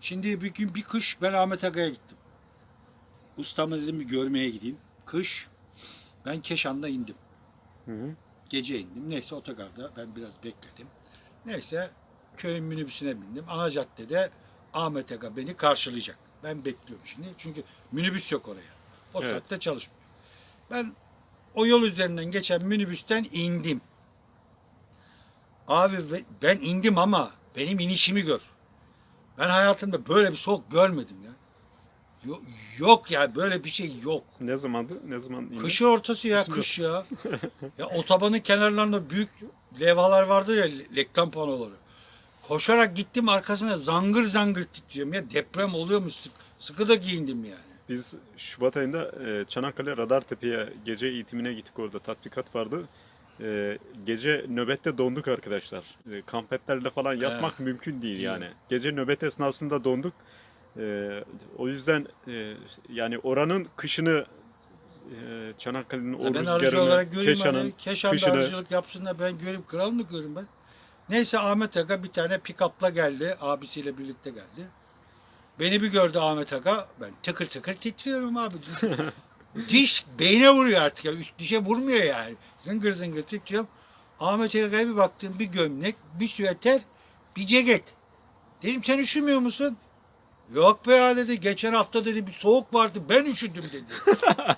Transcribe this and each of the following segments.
Şimdi bir gün bir kış ben Ahmet Aga'ya gittim. Ustamı dedim bir görmeye gideyim. Kış ben Keşan'da indim. Hı hı. Gece indim. Neyse otogarda ben biraz bekledim. Neyse köyün minibüsüne bindim. Ana caddede Ahmet Aga beni karşılayacak. Ben bekliyorum şimdi. Çünkü minibüs yok oraya. O Evet. saatte çalışmıyor. Ben o yol üzerinden geçen minibüsten indim. Abi ben indim ama benim inişimi gör. Ben hayatımda böyle bir soğuk görmedim ya. Yok, yok ya böyle bir şey yok. Ne zamandı? Ne zaman? indi? Kış ortası ya kış ya. ya otobanın kenarlarında büyük levhalar vardır ya reklam panoları. Koşarak gittim arkasına zangır zangır titriyorum ya deprem oluyormuş sık, sıkı da giyindim yani. Biz Şubat ayında e, Çanakkale Radartepe'ye gece eğitimine gittik orada tatbikat vardı. E, gece nöbette donduk arkadaşlar. E, kampetlerle falan yatmak mümkün değil yani. Gece nöbet esnasında donduk. E, o yüzden e, yani oranın kışını e, Çanakkale'nin o ben rüzgarını, olarak göreyim Keşan'ın hani Keşan'da kışını arıcılık yapsın da ben göreyim kralını göreyim ben. Neyse Ahmet Aga bir tane pick-up'la geldi. Abisiyle birlikte geldi. Beni bir gördü Ahmet Aga. Ben tıkır tıkır titriyorum abi. Diş beyne vuruyor artık ya. Üst dişe vurmuyor yani. Zıngır zıngır titriyorum. Ahmet Aga'ya bir baktım. Bir gömlek, bir süveter, bir ceket. Dedim sen üşümüyor musun? Yok be ya dedi. Geçen hafta dedi bir soğuk vardı. Ben üşüdüm dedi.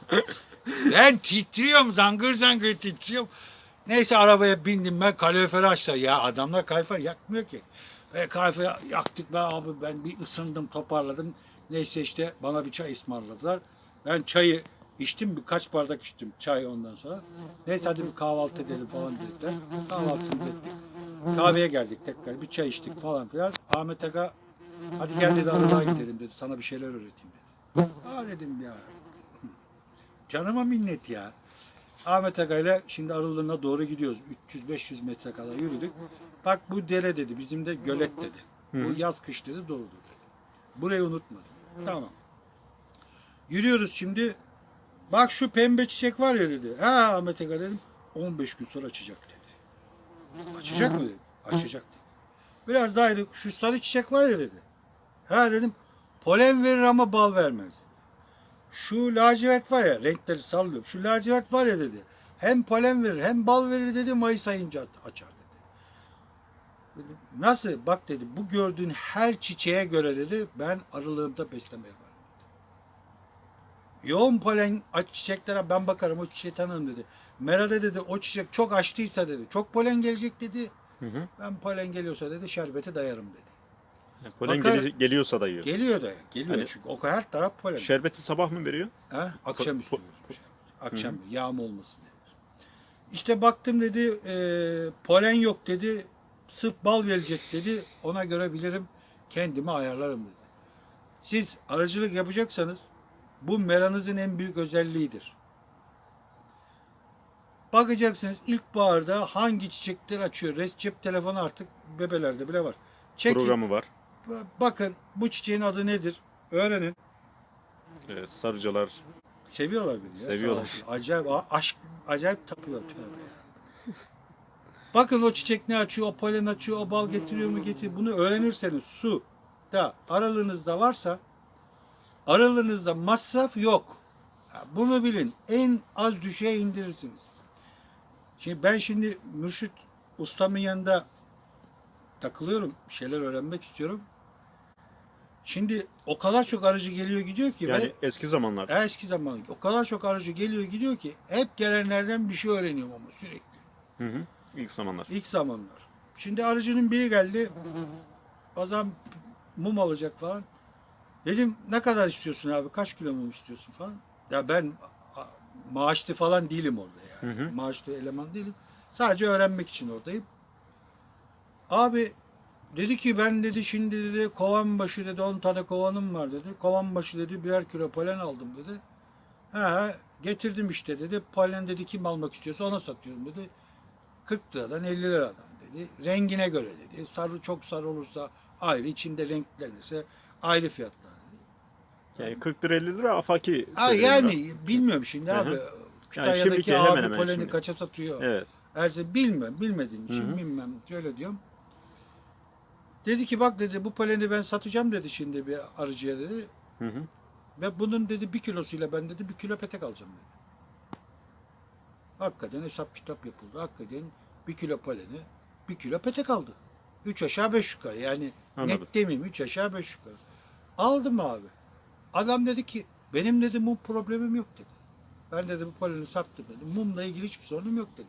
Ben titriyorum zangır zangır titriyorum. Neyse arabaya bindim ben kaloriferi açtı. Ya adamlar kalorifer yakmıyor ki. Ve kalorifer yaktık be abi ben bir ısındım toparladım. Neyse işte bana bir çay ısmarladılar. Ben çayı içtim birkaç bardak içtim çay ondan sonra. Neyse hadi bir kahvaltı edelim falan dediler. Kahvaltımızı ettik. Kahveye geldik tekrar bir çay içtik falan filan. Ahmet Aga hadi gel dedi arabaya gidelim dedi. Sana bir şeyler öğreteyim dedi. Aa dedim ya. Canıma minnet ya. Ahmet Aga ile şimdi aralığına doğru gidiyoruz. 300-500 metre kadar yürüdük. Bak bu dere dedi. Bizim de gölet dedi. Bu yaz kış dedi doğrudur dedi. Burayı unutmadım. Tamam. Yürüyoruz şimdi. Bak şu pembe çiçek var ya dedi. Ha Ahmet Aga dedim. 15 gün sonra açacak dedi. Açacak mı dedim. Açacak dedi. Biraz daha yürüdük. Şu sarı çiçek var ya dedi. Ha dedim. Polen verir ama bal vermez dedi. Şu lacivert var ya renkleri sallıyorum. Şu lacivert var ya dedi. Hem polen verir hem bal verir dedi. Mayıs ayınca açar dedi. Dedim, Nasıl? Bak dedi bu gördüğün her çiçeğe göre dedi ben aralığımda besleme yaparım. Yoğun polen aç çiçeklere ben bakarım o çiçeği tanırım dedi. Merada dedi o çiçek çok açtıysa dedi. Çok polen gelecek dedi. Hı hı. Ben polen geliyorsa dedi şerbeti dayarım dedi. polen Bakar- geli- geliyorsa da yiyor. Geliyor da geliyor Hani- çünkü o her taraf polen. Şerbeti sabah mı veriyor? Ha? Po- veriyormuş. Akşam yağma olmasın diye. İşte baktım dedi e, polen yok dedi. Sırf bal verecek dedi. Ona göre bilirim kendimi ayarlarım dedi. Siz arıcılık yapacaksanız bu meranızın en büyük özelliğidir. Bakacaksınız ilkbaharda hangi çiçekler açıyor. Res cep telefonu artık bebelerde bile var. Çekin. Programı var. Bakın bu çiçeğin adı nedir? Öğrenin. Ee, sarıcalar. Seviyorlar beni ya. Seviyorlar. Acayip aşk acayip tapıyor. Bakın o çiçek ne açıyor, o polen açıyor, o bal getiriyor mu getiriyor. Bunu öğrenirseniz su da aralığınızda varsa aralığınızda masraf yok. Bunu bilin. En az düşeye indirirsiniz. Şimdi ben şimdi Mürşit ustamın yanında takılıyorum. Bir şeyler öğrenmek istiyorum. Şimdi o kadar çok aracı geliyor gidiyor ki. Yani ve- eski zamanlar. Eski zaman o kadar çok aracı geliyor gidiyor ki hep gelenlerden bir şey öğreniyorum ama sürekli. Hı hı. İlk zamanlar. İlk zamanlar. Şimdi aracının biri geldi. O zaman mum alacak falan. Dedim ne kadar istiyorsun abi? Kaç kilo mum istiyorsun falan. Ya ben maaşlı falan değilim orada yani. Hı hı. Maaşlı eleman değilim. Sadece öğrenmek için oradayım. Abi dedi ki ben dedi şimdi dedi kovan başı dedi 10 tane kovanım var dedi. Kovan başı dedi birer kilo polen aldım dedi. Ha getirdim işte dedi. Polen dedi kim almak istiyorsa ona satıyorum dedi. 40 liradan 50 liradan dedi. Rengine göre dedi. Sarı çok sarı olursa ayrı, içinde renklenirse ayrı fiyatlar. Yani 40 lira 50 lira afaki. Ha, yani bilmiyorum şimdi Hı hı. abi. Yani Kütahya'daki şimdiki abi hemen poleni şimdi. kaça satıyor? Evet. Erse bilmem, bilmediğim için Hı hı. bilmem. Öyle diyorum. Dedi ki bak dedi bu poleni ben satacağım dedi şimdi bir arıcıya dedi. Hı hı. Ve bunun dedi bir kilosuyla ben dedi bir kilo petek alacağım dedi. Hakikaten hesap kitap yapıldı. Hakikaten bir kilo poleni bir kilo petek aldı. Üç aşağı beş yukarı yani Anladım. net demeyeyim üç aşağı beş yukarı. Aldım abi. Adam dedi ki benim dedi mum problemim yok dedi. Ben dedi bu poleni sattım dedi. Mumla ilgili hiçbir sorunum yok dedi.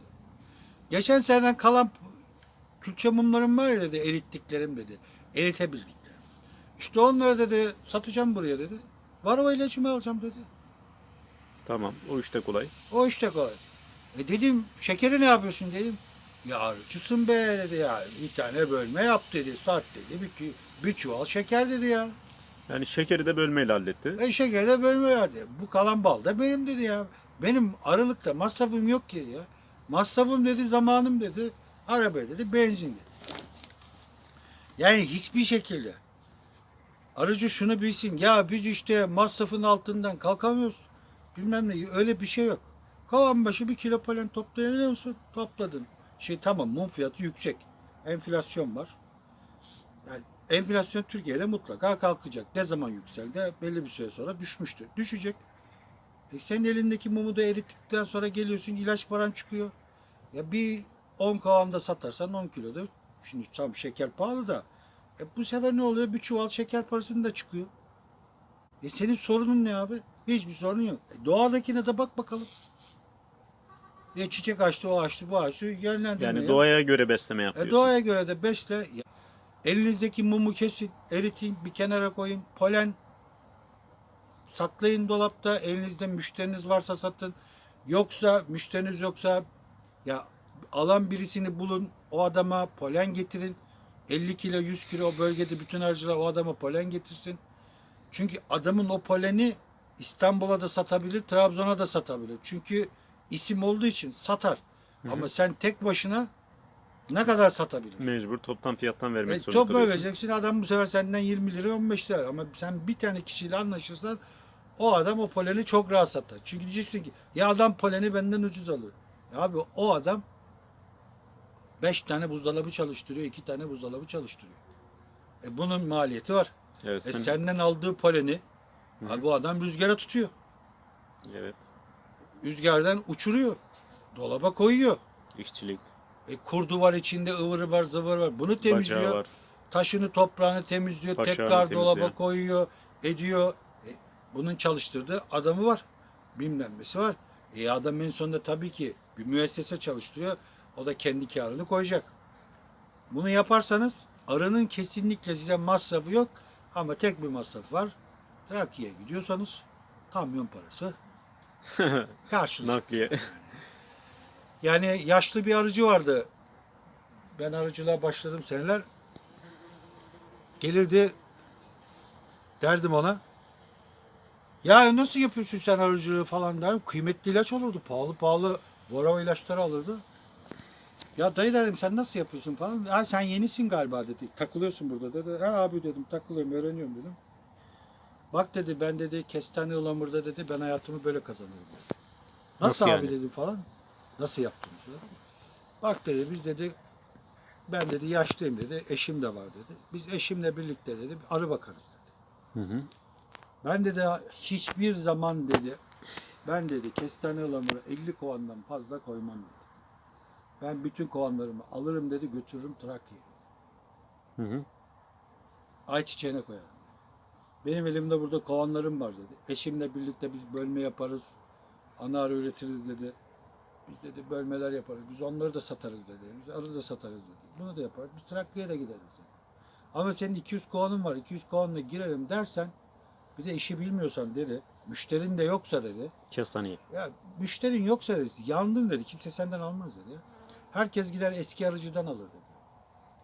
Geçen seneden kalan külçe mumlarım var ya dedi erittiklerim dedi. Eritebildiklerim. İşte onları dedi satacağım buraya dedi. Var o ilacımı alacağım dedi. Tamam. O işte kolay. O işte kolay. E dedim şekeri ne yapıyorsun dedim. Ya arıcısın be dedi ya. Bir tane bölme yap dedi. Sat dedi. Bir, bir çuval şeker dedi ya. Yani şekeri de bölmeyle halletti. E şekeri de bölme verdi. Bu kalan bal da benim dedi ya. Benim aralıkta masrafım yok ki ya. Masrafım dedi zamanım dedi. Araba dedi benzin dedi. Yani hiçbir şekilde arıcı şunu bilsin. Ya biz işte masrafın altından kalkamıyoruz. Bilmem ne öyle bir şey yok. Kovan başı bir kilo polen toplayabiliyor musun? Topladın. Şey tamam mum fiyatı yüksek. Enflasyon var. Enflasyon Türkiye'de mutlaka kalkacak. Ne zaman yükseldi? Belli bir süre sonra düşmüştür. Düşecek. E senin elindeki mumu da erittikten sonra geliyorsun ilaç paran çıkıyor. Ya bir 10 kavanda satarsan 10 kiloda. Şimdi tam şeker pahalı da. E bu sefer ne oluyor? Bir çuval şeker parasını da çıkıyor. E senin sorunun ne abi? Hiçbir sorun yok. E doğadakine de bak bakalım. E çiçek açtı, o açtı, bu açtı. Yönlendirme Yani ya. doğaya göre besleme E yapıyorsun. doğaya göre de besle. Elinizdeki mumu kesin, eritin, bir kenara koyun. Polen saklayın dolapta. Elinizde müşteriniz varsa satın. Yoksa müşteriniz yoksa ya alan birisini bulun. O adama polen getirin. 50 kilo 100 kilo o bölgede bütün arıcılar o adama polen getirsin. Çünkü adamın o poleni İstanbul'a da satabilir, Trabzon'a da satabilir. Çünkü isim olduğu için satar. Ama sen tek başına ne kadar satabilirsin? Mecbur toptan fiyattan vermek E, zorunda topla kalıyorsun. vereceksin adam bu sefer senden 20 lira 15 lira ama sen bir tane kişiyle anlaşırsan o adam o poleni çok rahat satar. Çünkü diyeceksin ki ya adam poleni benden ucuz alıyor. Ya abi o adam 5 tane buzdolabı çalıştırıyor, 2 tane buzdolabı çalıştırıyor. E bunun maliyeti var. Evet, E sen- senden aldığı poleni abi bu adam rüzgara tutuyor. evet. Rüzgardan uçuruyor. Dolaba koyuyor. İşçilik, E kurdu var içinde, ıvırı var, zıvırı var. Bunu temizliyor. var. taşını toprağını temizliyor, Başağını tekrar dolaba temizliyor. koyuyor, ediyor. E, bunun çalıştırdığı adamı var. Bilmem nesi var. E adam en sonunda tabii ki bir müessese çalıştırıyor. O da kendi karını koyacak. Bunu yaparsanız arının kesinlikle size masrafı yok. Ama tek bir masraf var. Trakya'ya gidiyorsanız kamyon parası karşılayacaksınız. Yani yaşlı bir arıcı vardı. Ben arıcılığa başladım seneler. Gelirdi derdim ona. Ya nasıl yapıyorsun sen arıcılığı falan derim. Kıymetli ilaç olurdu. Pahalı pahalı Vorava ilaçları alırdı. Ya dayı dedim sen nasıl yapıyorsun falan. Ha sen yenisin galiba dedi. Takılıyorsun burada dedi. Ha abi dedim takılıyorum öğreniyorum dedim. Bak dedi ben dedi kestane ılamurda dedi ben hayatımı böyle kazanırım. dedi. Nasıl, Nasıl abi yani? dedim falan. Nasıl yaptınız dedi. Bak dedi biz dedi ben dedi yaşlıyım dedi. Eşim de var dedi. Biz eşimle birlikte dedi bir arı bakarız dedi. Hı hı. Ben dedi hiçbir zaman dedi ben dedi kestane ılamura 50 kovandan fazla koymam dedi. Ben bütün kovanlarımı alırım dedi götürürüm Trakya'ya. Hı hı. Ayçiçeğine koyarım. Benim elimde burada kovanlarım var dedi. Eşimle birlikte biz bölme yaparız. Ana arı üretiriz dedi. Biz dedi bölmeler yaparız. Biz onları da satarız dedi. Biz arı da satarız dedi. Bunu da yaparız. Biz Trakya'ya da gideriz dedi. Ama senin 200 kovanın var. 200 kovanla girelim dersen bir de işi bilmiyorsan dedi. Müşterin de yoksa dedi. Kestaneyi. Ya müşterin yoksa dedi. Yandın dedi. Kimse senden almaz dedi. Herkes gider eski arıcıdan alır dedi.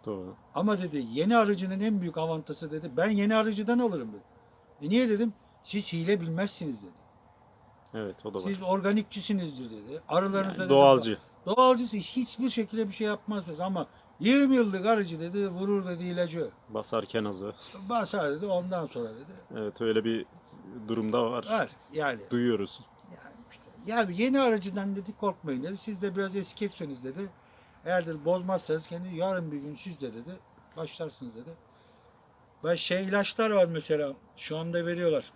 Doğru. Ama dedi yeni arıcının en büyük avantajı dedi. Ben yeni arıcıdan alırım dedi. E niye dedim? Siz hile bilmezsiniz dedi. Evet o da var. Siz organikçisinizdir dedi. Arılarınıza Yani dedi, doğalcı. Doğalcısı hiçbir şekilde bir şey yapmazsınız ama 20 yıllık arıcı dedi vurur dedi ilacı. Basarken azı. Basar dedi ondan sonra dedi. Evet öyle bir durumda var. Var yani. Duyuyoruz. Yani işte. Ya yeni aracıdan dedi korkmayın dedi. Siz de biraz eski etseniz dedi. Eğer dedi bozmazsanız kendi yarın bir gün siz de dedi başlarsınız dedi. Ve şey ilaçlar var mesela şu anda veriyorlar.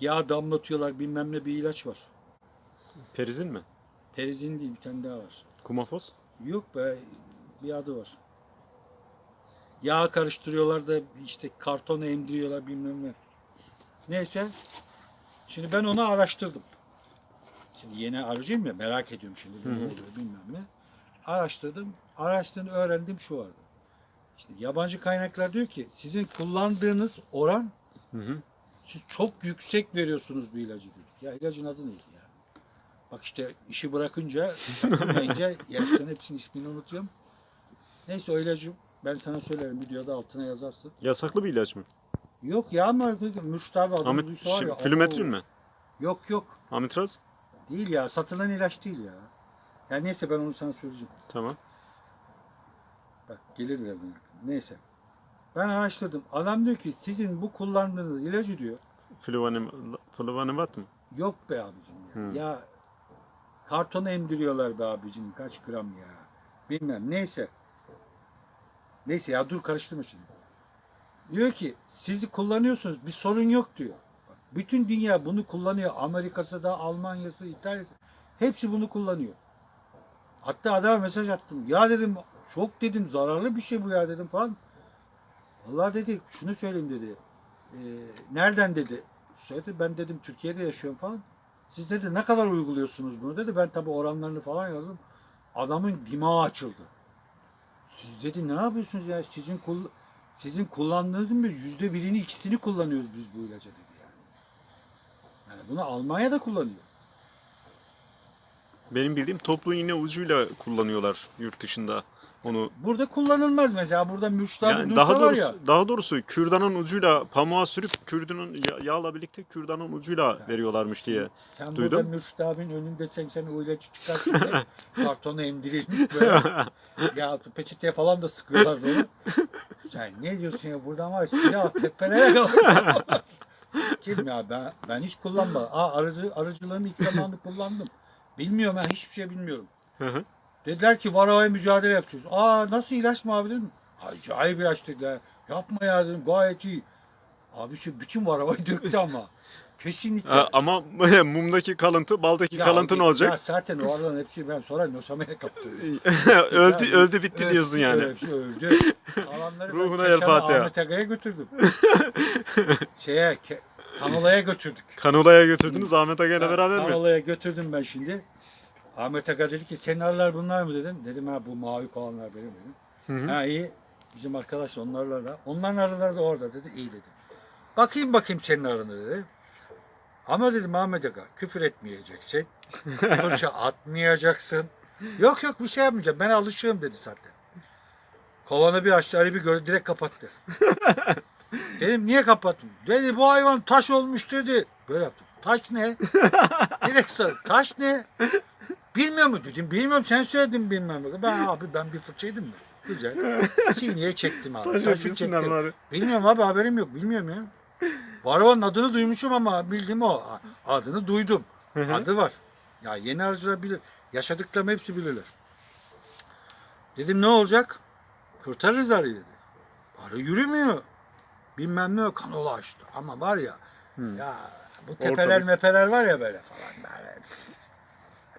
Yağ damlatıyorlar bilmem ne bir ilaç var. Perizin mi? Perizin değil bir tane daha var. Kumafos? Yok be bir adı var. Yağ karıştırıyorlar da işte kartona emdiriyorlar bilmem ne. Neyse. Şimdi ben onu araştırdım. Şimdi yeni arayacağım ya merak ediyorum şimdi ne oluyor bilmem ne. Araştırdım. Araştırdım öğrendim şu vardı. Şimdi yabancı kaynaklar diyor ki sizin kullandığınız oran Hı hı. Siz çok yüksek veriyorsunuz bu ilacı diyor. Ya ilacın adı neydi ya? Bak işte işi bırakınca, takılmayınca yaşların hepsinin ismini unutuyorum. Neyse o ilacı ben sana söylerim videoda altına yazarsın. Yasaklı bir ilaç mı? Yok ya ama müştabi adını Amet, duysa var ya. abo. mi? Yok yok. Amitraz? Değil ya satılan ilaç değil ya. Ya neyse ben onu sana söyleyeceğim. Tamam. Bak gelir birazdan aklıma. Neyse. Ben araştırdım. Adam diyor ki sizin bu kullandığınız ilacı diyor Flüvanim, Flüvanivat mı? Yok be abicim ya. Hı. Ya kartona emdiriyorlar be abicim kaç gram ya. Bilmem neyse. Neyse ya dur karıştırma şimdi. Diyor ki sizi kullanıyorsunuz bir sorun yok diyor. Bütün dünya bunu kullanıyor. Amerika'sı da Almanya'sı, İtalya'sı hepsi bunu kullanıyor. Hatta adama mesaj attım. Ya dedim çok dedim zararlı bir şey bu ya dedim falan. Vallahi dedi şunu söyleyeyim dedi. "Ee, nereden dedi. Söyledi ben dedim Türkiye'de yaşıyorum falan. Siz dedi ne kadar uyguluyorsunuz bunu dedi. Ben tabi oranlarını falan yazdım. Adamın dimağı açıldı. Siz dedi ne yapıyorsunuz ya? Sizin kul sizin kullandığınızın bir yüzde birini ikisini kullanıyoruz biz bu ilaca dedi yani. Yani bunu Almanya'da kullanıyor. Benim bildiğim toplu iğne ucuyla kullanıyorlar yurt dışında onu. Burada kullanılmaz mesela. Burada müşteri Yani daha var doğrusu ya. daha doğrusu kürdanın ucuyla pamuğa sürüp kürdünün ya- yağla birlikte kürdanın ucuyla veriyorlarmış diye. Sen Duydum. burada müştabin önünde sen sen o ilacı çıkar şimdi kartona emdirilmiş böyle. ya peçeteye falan da sıkıyorlar onu. Sen ne diyorsun ya buradan var silah tepelere kalkıyor. Kim ya ben ben hiç kullanmadım. Aa aracı aracılığımı ilk zamanında kullandım. Bilmiyorum ben hiçbir şey bilmiyorum. Hı hı. Dediler ki varavaya mücadele yapacağız. Aa nasıl ilaç mı abi dedim. Acayip ilaç dediler. Yapma ya dedim gayet iyi. Abi şu bütün varavayı döktü ama. Kesinlikle. Ha, ama mumdaki kalıntı baldaki Ya kalıntı ne olacak? Ya zaten o araların hepsi ben sonra Nosama'ya kaptırdım. öldü Ya, öldü bitti diyorsun yani. Hepsi öldü. Kalanları Ruhuna ben Keşan'a. Ahmet Aga'ya götürdüm. Şeye, Kanola'ya götürdük. Kanola'ya götürdünüz Ahmet Aga ile beraber mi? Kanola'ya götürdüm ben şimdi. Ahmet Aga dedi ki senin arılar bunlar mı dedim. Dedim ha bu mavi kovanlar benim dedim. Hı hı. Ha iyi. Bizim arkadaş onlarla da. Onların arıları da orada dedi. İyi dedi. Bakayım bakayım senin arını dedi. Ama dedim Ahmet Aga küfür etmeyeceksin. Fırça atmayacaksın. Yok yok bir şey yapmayacağım. Ben alışığım dedi zaten. Kovanı bir açtı. Ali bir gördü. Direkt kapattı. Dedim niye kapattın? Dedi bu hayvan taş olmuş dedi. Böyle yaptım. Taş ne? Direkt sor. Taş ne? Bilmiyor mu dedim. Bilmiyorum sen söyledin bilmem. Ben abi ben bir fırça yedim mi? Güzel. Sineye çektim abi. Taş Taşı yapıyorsun çektim. arıları. Bilmiyorum abi haberim yok. Bilmiyorum ya. Varavanın adını duymuşum ama bildiğim o. Adını duydum. Adı var. Ya yeni arıcılar bilir. Yaşadıklarım hepsi bilirler. Dedim ne olacak? Kurtarırız arıyı dedi. Arı yürümüyor. Bilmem ne kanola açtı. Ama var ya ya bu tepeler Ortalık. mepeler var ya böyle falan böyle.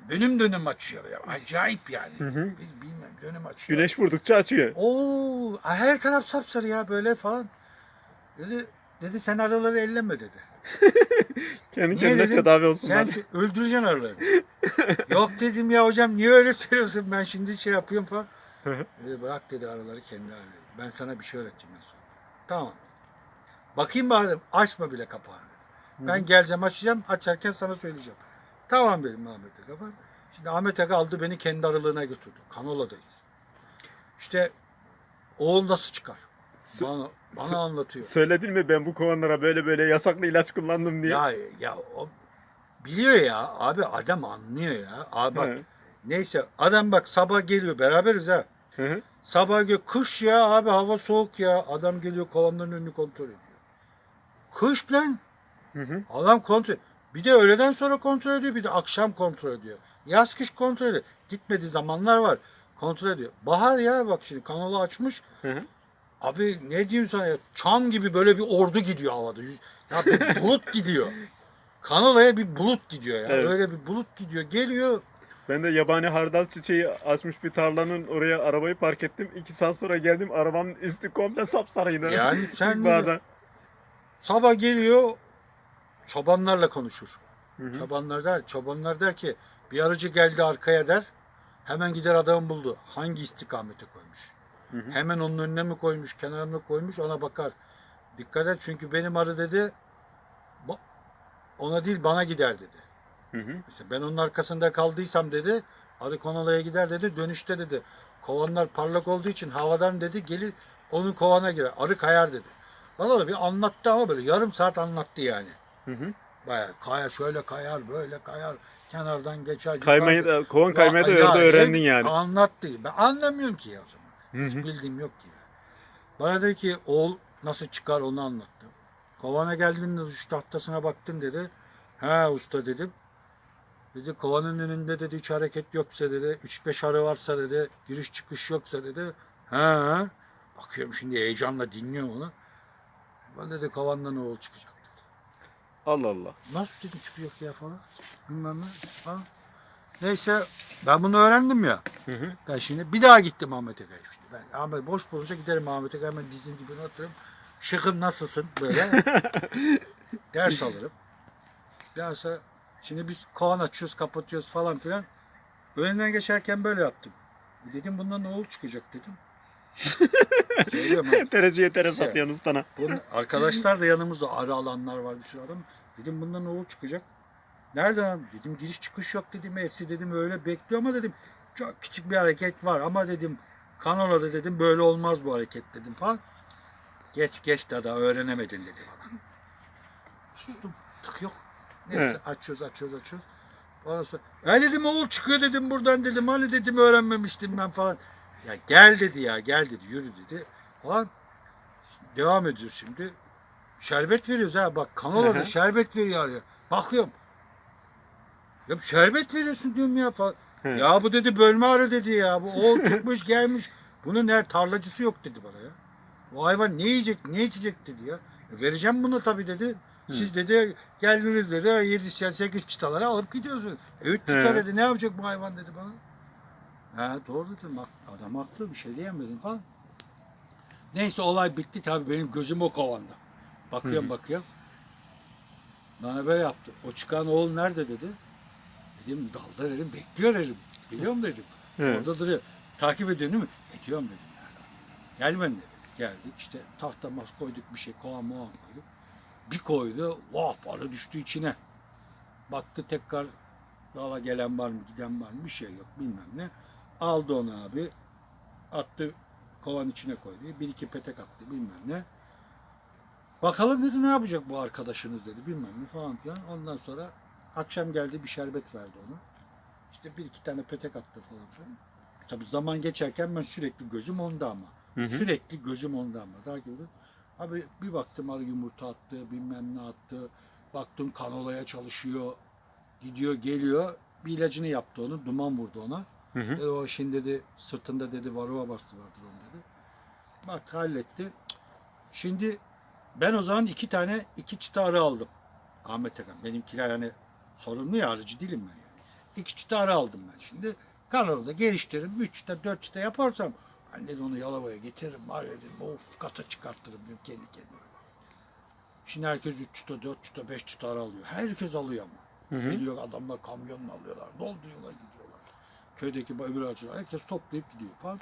Dönüm dönüm açıyor. Ya. Acayip yani. Biz bilmem dönüm açıyor. Güneş vurdukça açıyor. Oo, her taraf sapsarı ya böyle falan. Dedi dedi sen arıları elleme dedi. Kendi Niye kendine dedim? tedavi olsunlar. Sen şu- öldüreceksin arıları. Yok dedim ya hocam niye öyle söylüyorsun ben şimdi şey yapıyorum falan. dedi bırak dedi arıları kendi haline. Ben sana bir şey öğreteceğim ben sonra. Tamam. Bakayım bari açma bile kapağını. Ben geleceğim açacağım açarken sana söyleyeceğim. Tamam dedim Ahmet Aga falan. Şimdi Ahmet Aga aldı beni kendi arılığına götürdü. Kanola'dayız. İşte oğul nasıl çıkar? Bana, bana anlatıyor. Söyledin mi ben bu kovanlara böyle böyle yasaklı ilaç kullandım diye? Ya ya o biliyor ya abi adam anlıyor ya. Abi bak He. neyse adam bak sabah geliyor beraberiz ha. Hı hı. Sabah geliyor kış ya abi hava soğuk ya. Adam geliyor kovanların önünü kontrol ediyor. Kış lan. Hı hı. Adam kontrol Bir de öğleden sonra kontrol ediyor bir de akşam kontrol ediyor. Yaz kış kontrol ediyor. Gitmediği zamanlar var. Kontrol ediyor. Bahar ya bak şimdi kanalı açmış. Hı hı. Abi ne diyeyim sana ya çam gibi böyle bir ordu gidiyor havada. Ya bir bulut gidiyor. Kanalaya bir bulut gidiyor ya. Evet. Öyle bir bulut gidiyor. Geliyor. Ben de yabani hardal çiçeği açmış bir tarlanın oraya arabayı park ettim. İki saat sonra geldim arabanın üstü komple sapsarıydı. Yani sen İlkbaharda. Sabah geliyor çobanlarla konuşur. Hı hı. Çobanlar der, çobanlar der ki bir arıcı geldi arkaya der. Hemen gider adamı buldu. Hangi istikamete koymuş? Hı hı. Hemen onun önüne mi koymuş, kenarına koymuş ona bakar. Dikkat et çünkü benim arı dedi "ba- ona değil bana gider dedi. Hı hı. İşte ben onun arkasında kaldıysam dedi arı konolaya gider dedi dönüşte dedi. Kovanlar parlak olduğu için havadan dedi gelir onun kovana girer. Arı kayar dedi. Bana da bir anlattı ama böyle yarım saat anlattı yani. Hı hı. Bayağı kayar şöyle kayar böyle kayar kenardan geçer. Kaymayı da, kovan kaymayı da Ya- öğrendin yani. Anlattı. Ben anlamıyorum ki ya o zaman. Hı Hiç hı. bildiğim yok ki. ya. Bana dedi ki oğul nasıl çıkar onu anlattı. Kovana geldiğinde üç tahtasına baktın dedi. He usta dedim. Dedi kovanın önünde dedi hiç hareket yoksa dedi. Üç beş arı varsa dedi. Giriş çıkış yoksa dedi. He. Bakıyorum şimdi heyecanla dinliyorum onu. Ben dedi kovandan oğul çıkacak. Allah Allah. Nasıl dedim çıkacak ya falan. Bilmem ne falan. Neyse ben bunu öğrendim ya. Hı hı. Ben şimdi bir daha gittim Ahmet Eka'ya şimdi. Ben Ahmet boş bulunca giderim Ahmet Eka'ya hemen dizinin dibine otururum. Şıkım nasılsın böyle. Ders alırım. Sonra şimdi biz kovan açıyoruz kapatıyoruz falan filan. Önünden geçerken böyle yaptım. Dedim bundan ne olur çıkacak dedim. Söylüyorum ha. Tereciye tere Şey. satıyorsun ustana. Bunun arkadaşlar da yanımızda arı alanlar var bir sürü adam. Dedim bundan olur çıkacak? Nereden abi? Dedim giriş çıkış yok dedim. Hepsi dedim öyle bekliyor ama dedim çok küçük bir hareket var ama dedim kanalada dedim böyle olmaz bu hareket dedim falan. Geç geç daha öğrenemedin dedi bana. Sustum. Tık yok. Neyse Evet. açıyoruz açıyoruz açıyoruz. Ondan sonra ya dedim oğul çıkıyor dedim buradan dedim hani dedim öğrenmemiştim ben falan. Ya gel dedi ya gel dedi yürü dedi falan. Devam ediyoruz şimdi. Şerbet veriyoruz ha bak kanalada şerbet veriyor ya. Bakıyorum. Ya şerbet veriyorsun diyorum ya falan. Hı. Ya bu dedi bölme arı dedi ya. Bu oğul çıkmış gelmiş. Bunun ne tarlacısı yok dedi bana ya. Bu hayvan ne yiyecek ne içecek dedi ya. E, vereceğim bunu tabii dedi. Siz dedi geldiniz dedi 7 çıta 8 çıtaları alıp gidiyorsun. E 3 çıta dedi ne yapacak bu hayvan dedi bana. Ha doğru dedim bak adam haklı bir şey diyemedim falan. Neyse olay bitti tabii benim gözüm o kovanda. Bakıyorum bakıyorum. Bana böyle yaptı. O çıkan oğul nerede dedi. Dedim dalda dedim bekliyor dedim. Biliyorum dedim. He. Orada duruyor. Takip ediyorsun değil mi? Ediyorum dedim. Gel benimle dedi. Geldik işte tahta mas koyduk bir şey kovan muan koyduk. Bir koydu. Vah para düştü içine. Baktı tekrar dala gelen var mı giden var mı bir şey yok bilmem ne. Aldı onu abi. Attı kovan içine koydu. Bir iki petek attı bilmem ne. Bakalım dedi ne yapacak bu arkadaşınız dedi bilmem ne falan filan. Ondan sonra akşam geldi bir şerbet verdi ona. İşte bir iki tane petek attı falan filan. Tabii zaman geçerken ben sürekli gözüm onda ama. Hı hı. Sürekli gözüm onda ama. Takip ediyorum. Abi bir baktım arı yumurta attı, bilmem ne attı. Baktım kanolaya çalışıyor. Gidiyor geliyor. Bir ilacını yaptı onu. Duman vurdu ona. Hı hı. Dedi, o şimdi dedi sırtında dedi varroa bastı vardır onun dedi. Bak halletti. Şimdi ben o zaman iki tane iki çıta arı aldım. Ahmet Akan. Benimkiler hani sorunlu ya arıcı değilim ben yani. İki çıta arı aldım ben şimdi. Kanalda geliştiririm. Üç çıta dört çıta yaparsam ben dedim onu Yalova'ya getiririm. Var dedim of kata çıkartırım dedim kendi kendime. Şimdi herkes üç çıta, dört çıta, beş çıta arı alıyor. Herkes alıyor ama. Geliyor adamlar kamyonla alıyorlar. Dolduruyorlar gidiyorlar. Köydeki öbür arıcılar. Herkes toplayıp gidiyor falan.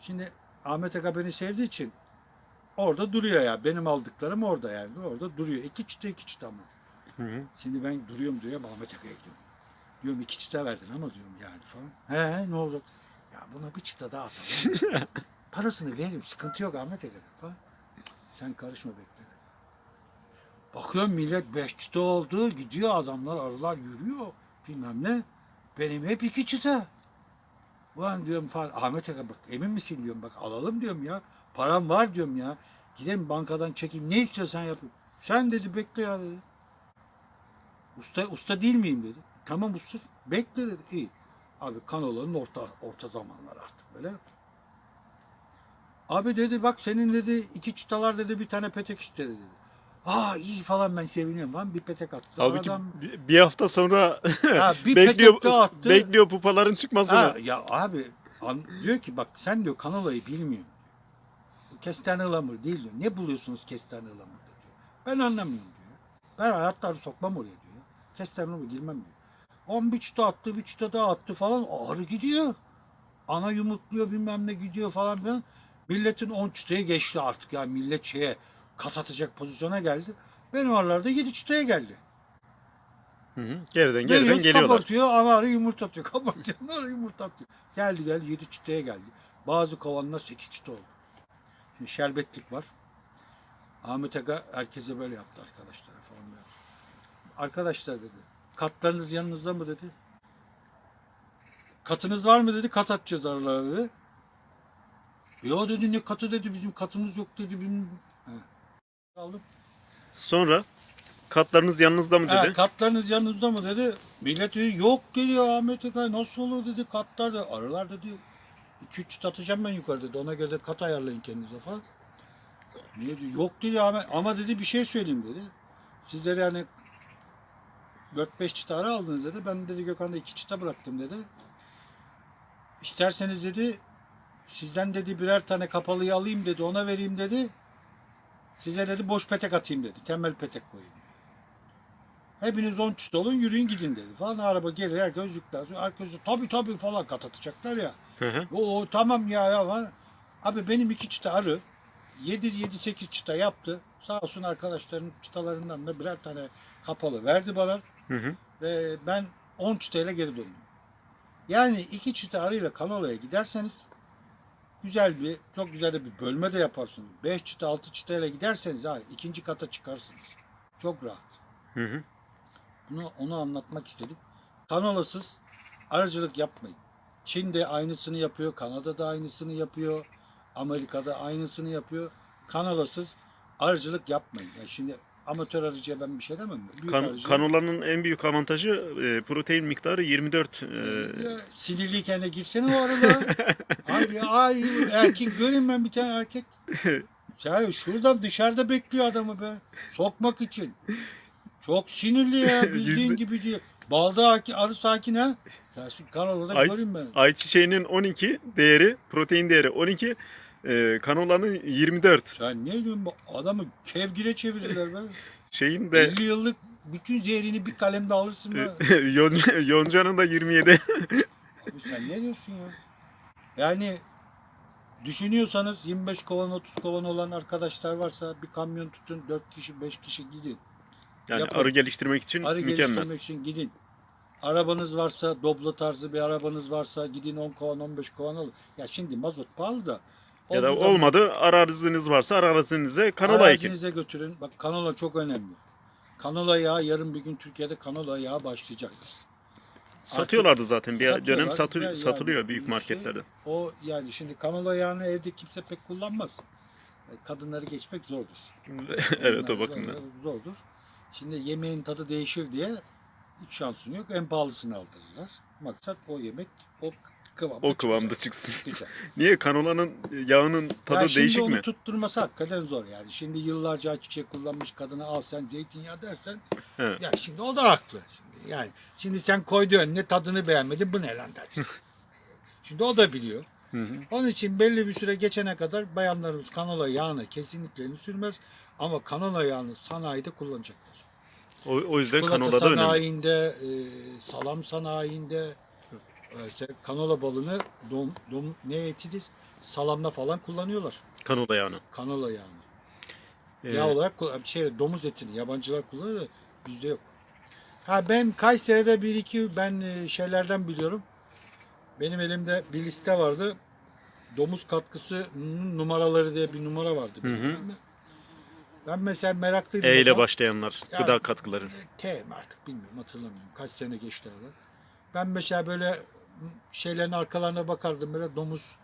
Şimdi Ahmet Aga beni sevdiği için orada duruyor ya. Benim aldıklarım orada yani. Orada duruyor. İki çıta iki çıta ama. Hı hı. Şimdi ben duruyorum duruyorum Ahmet Aga'ya gidiyorum. Diyorum iki çıta verdin ama diyorum yani falan. He he ne olacak? Ya buna bir çıta daha atalım. Parasını veririm sıkıntı yok Ahmet Aga'da falan. Sen karışma bekle dedi. Bakıyorum millet beş çıta oldu. Gidiyor adamlar arılar yürüyor. Bilmem ne. Benim hep iki çıta. Ulan diyorum falan Ahmet Aga bak emin misin diyorum bak alalım diyorum ya. Param var diyorum ya. Gidelim bankadan çekeyim ne istiyorsan yapayım. Sen dedi bekle ya dedi. Usta usta değil miyim dedi. Tamam usta bekle dedi. İyi. Abi kanalının orta orta zamanlar artık böyle. Abi dedi bak senin dedi iki çıtalar dedi bir tane petek istedi dedi. Aa iyi falan ben seviniyorum falan bir petek attı. Halbuki Aradan- bir, bir hafta sonra Ha, bir bekliyor petek attı. bekliyor pupaların çıkmasını. Ha, ya abi an- diyor ki bak sen diyor kanolayı bilmiyorsun. Kestane ılamır değil diyor. Ne buluyorsunuz kestane ılamırda diyor. Ben anlamıyorum diyor. Ben hayatta sokmam oraya diyor. Kestane ılamır girmem diyor. On bir çıta attı, bir çıta daha attı falan. Ağrı gidiyor. Ana yumurtluyor bilmem ne gidiyor falan filan. Milletin on çıtayı geçti artık ya. Millet şeye kat atacak pozisyona geldi. Benim oralarda yedi çıtaya geldi. Hı hı. Geriden geriden Geliyoruz geliyorlar. kabartıyor, ana arı yumurta atıyor. Kabartıyor, ana arı yumurta atıyor. Geldi geldi yedi çıtaya geldi. Bazı kovanlar sekiz çıta oldu. Şimdi şerbetlik var. Ahmet Aga herkese böyle yaptı arkadaşlara falan. Böyle. Arkadaşlar dedi. Katlarınız yanınızda mı dedi. Katınız var mı dedi. Kat atacağız arılara dedi. Ya dedi ne katı dedi bizim katımız yok dedi. Bizim... Aldım. Sonra katlarınız yanınızda mı dedi? katlarınız yanınızda mı dedi. Millet dedi yok dedi ya Ahmet Akay nasıl olur dedi katlar da arılar dedi. 2-3 çıt atacağım ben yukarı dedi. Ona göre de kat ayarlayın kendinize falan. Niye diyor? Yok dedi Ahmet ama dedi bir şey söyleyeyim dedi. Siz dedi yani 4-5 çıta arı aldınız dedi. Ben dedi Gökhan'da 2 çıta bıraktım dedi. İsterseniz dedi sizden dedi birer tane kapalıyı alayım dedi ona vereyim dedi. Size dedi boş petek atayım dedi. Temel petek koyayım. Hepiniz 10 çıta olun yürüyün gidin dedi falan. Araba gelir herkes yükler. Herkes tabii tabii falan kat atacaklar ya. Hı hı. O, tamam ya ya falan. Abi benim iki çıta arı 7-7-8 çıta yaptı. Sağ olsun arkadaşların çıtalarından da birer tane kapalı verdi bana. Hı hı. Ve ben 10 çıtayla geri döndüm. Yani iki çıta arıyla kanolaya giderseniz güzel bir, çok güzel de bir bölme de yaparsınız. 5 çıta, 6 çıtayla giderseniz ha, ikinci kata çıkarsınız. Çok rahat. Hı hı. Bunu, onu anlatmak istedim. Kanolasız arıcılık yapmayın. Çin de aynısını yapıyor, Kanada'da aynısını yapıyor, Amerika'da aynısını yapıyor. Kanolasız arıcılık yapmayın. Yani şimdi amatör arıcıya ben bir şey demem. Büyük Kan, arıcı- kanolanın en büyük avantajı e, protein miktarı 24. e, Ya, sinirliyken de girsene o arada. Abi ay erkek göreyim ben bir tane erkek. Ya şuradan dışarıda bekliyor adamı be. Sokmak için. Çok sinirli ya bildiğin gibi diyor. Balda arı sakin ha. Ya şu kanalda ay, göreyim ben. ayçiçeğinin 12 değeri, protein değeri 12, e, kanolanın 24. Sen ne diyorsun bu adamı kevgire çevirirler be. Şeyin de 50 yıllık bütün zehrini bir kalemde alırsın. Yonca- Yonca'nın da 27. Abi sen ne diyorsun ya? Yani düşünüyorsanız 25 kovan 30 kovan olan arkadaşlar varsa bir kamyon tutun 4 kişi 5 kişi gidin. Yani Yapın. arı geliştirmek için Arı mükemmel. geliştirmek için gidin. Arabanız varsa doblo tarzı bir arabanız varsa gidin 10 kovan 15 kovan alın. Ya şimdi mazot pahalı da. Ya da zaman olmadı araziniz varsa arazinize kanola ekin. arazinize götürün. Bak kanola çok önemli. Kanola yağı yarın bir gün Türkiye'de kanola yağı başlayacak. Satıyorlardı zaten bir dönem satıl- yani satılıyor büyük şey, marketlerde. O yani şimdi kanola yağını evde kimse pek kullanmaz. E, Kadınları geçmek zordur. evet o Onlar bakımdan. zor- Zordur. Şimdi yemeğin tadı değişir diye hiç şansın yok. En pahalısını aldırırlar. Maksat o yemek o kıvamda O kıvamda çıkacak. çıksın. Çıkacak. Niye kanolanın yağının tadı ya şimdi değişik onu mi? tutturması hakikaten zor yani. Şimdi yıllarca ayçiçeği kullanmış kadına al sen zeytinyağı dersen Evet. ya şimdi o da haklı. Şimdi yani şimdi sen koydu önüne tadını beğenmedin bu ne lan dersin. şimdi o da biliyor. Onun için belli bir süre geçene kadar bayanlarımız kanola yağını kesinlikle sürmez ama kanola yağını sanayide kullanacaklar. O, o yüzden Çikolata kanola da önemli. sanayinde, e, salam sanayinde, e, kanola balını dom, dom, ne etidir? Salamda falan kullanıyorlar. Kanola yağını. Kanola yağını. Ee, Yağ olarak şey domuz etini yabancılar kullanıyor da bizde yok. Ha ben Kayseri'de bir iki ben e, şeylerden biliyorum. Benim elimde bir liste vardı. Domuz katkısı numaraları diye bir numara vardı. benim elimde. Ben mesela meraklıydım. E ile zaman. başlayanlar, Ya, gıda katkıları. T mi artık bilmiyorum hatırlamıyorum. Kaç sene geçti aradan. Ben mesela böyle şeylerin arkalarına bakardım böyle domuz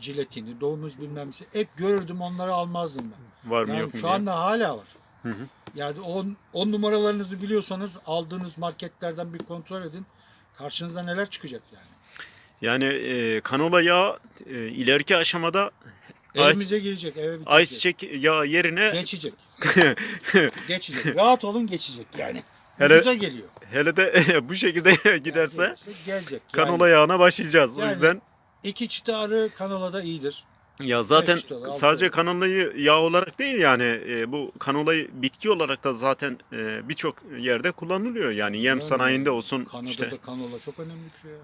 jiletini, domuz bilmem ne. Hep görürdüm onları almazdım ben. Var mı yani yok mu şu diye. anda hala var. Yani on, on numaralarınızı biliyorsanız aldığınız marketlerden bir kontrol edin. Karşınıza neler çıkacak yani. Yani e, kanola yağı e, ileriki aşamada Evimize girecek, eve bitecek. ayçiçek yağı yerine Geçecek. geçecek. Rahat olun geçecek yani. Hele- Ucuza geliyor. Hele de bu şekilde giderse Yani gelecek. Yani kanola yağına başlayacağız. o Yani- yüzden iki çıta arı kanolada iyidir. ya zaten altı sadece dolar. kanolayı yağ olarak değil yani e, bu kanolayı bitki olarak da zaten e, birçok yerde kullanılıyor. Yani yem Yani sanayinde olsun Kanada'da işte kanola çok önemli bir şey ya.